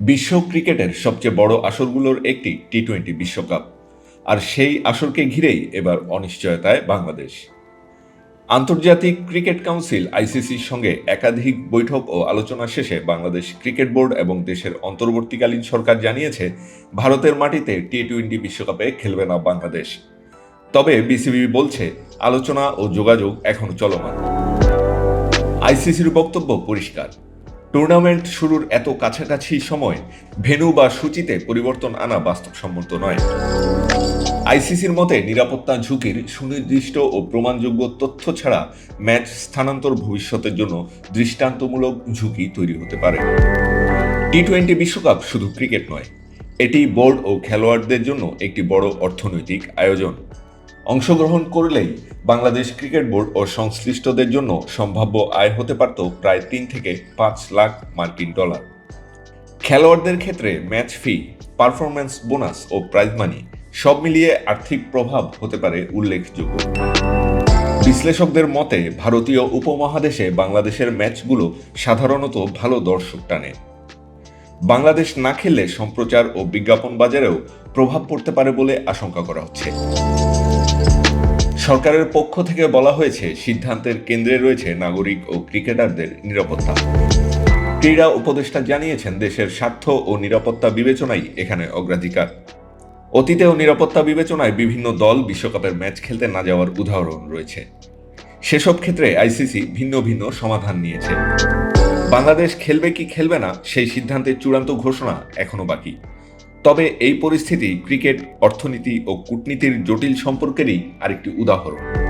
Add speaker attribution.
Speaker 1: বিশ্ব ক্রিকেটের সবচেয়ে বড় আসরগুলোর একটি টি টোয়েন্টি বিশ্বকাপ। আর সেই আসরকে ঘিরেই এবার অনিশ্চয়তায় বাংলাদেশ। আন্তর্জাতিক ক্রিকেট কাউন্সিল আইসিসির সঙ্গে একাধিক বৈঠক ও আলোচনা শেষে বাংলাদেশ ক্রিকেট বোর্ড এবং দেশের অন্তর্বর্তীকালীন সরকার জানিয়েছে, ভারতের মাটিতে টি টোয়েন্টি বিশ্বকাপে খেলবে না বাংলাদেশ। তবে বিসিবি বলছে, আলোচনা ও যোগাযোগ এখনও চলমান। আইসিসির বক্তব্য পরিষ্কার। টুর্নামেন্ট শুরুর এত কাছাকাছি সময় ভেন্যু বা সূচিতে পরিবর্তন আনা বাস্তবসম্মত নয়। আইসিসির মতে নিরাপত্তা ঝুঁকির সুনির্দিষ্ট ও প্রমাণযোগ্য তথ্য ছাড়া ম্যাচ স্থানান্তর ভবিষ্যতের জন্য দৃষ্টান্তমূলক ঝুঁকি তৈরি হতে পারে। টি টোয়েন্টি বিশ্বকাপ শুধু ক্রিকেট নয়, এটি বোর্ড ও খেলোয়াড়দের জন্য একটি বড় অর্থনৈতিক আয়োজন। অংশগ্রহণ করলেই বাংলাদেশ ক্রিকেট বোর্ড ও সংশ্লিষ্টদের জন্য সম্ভাব্য আয় হতে পারত প্রায় তিন থেকে পাঁচ লাখ মার্কিন ডলার। খেলোয়াড়দের ক্ষেত্রে ম্যাচ ফি, পারফরম্যান্স বোনাস ও প্রাইজ মানি সব মিলিয়ে আর্থিক প্রভাব হতে পারে উল্লেখযোগ্য। বিশ্লেষকদের মতে, ভারতীয় উপমহাদেশে বাংলাদেশের ম্যাচগুলো সাধারণত ভালো দর্শক টানে। বাংলাদেশ না খেললে সম্প্রচার ও বিজ্ঞাপন বাজারেও প্রভাব পড়তে পারে বলে আশঙ্কা করা হচ্ছে। সরকারের পক্ষ থেকে বলা হয়েছে, সিদ্ধান্তের কেন্দ্রে রয়েছে নাগরিক ও ক্রিকেটারদের নিরাপত্তা। ক্রীড়া উপদেষ্টা জানিয়েছেন, দেশের স্বার্থ ও নিরাপত্তা বিবেচনাই এখানে অগ্রাধিকার। অতীতেও নিরাপত্তা বিবেচনায় বিভিন্ন দল বিশ্বকাপের ম্যাচ খেলতে না যাওয়ার উদাহরণ রয়েছে। সেসব ক্ষেত্রে আইসিসি ভিন্ন ভিন্ন সমাধান নিয়েছে। বাংলাদেশ খেলবে কি খেলবে না, সেই সিদ্ধান্তের চূড়ান্ত ঘোষণা এখনও বাকি। তবে এই পরিস্থিতি ক্রিকেট অর্থনীতি ও কূটনীতির জটিল সম্পর্কেরই আরেকটি উদাহরণ।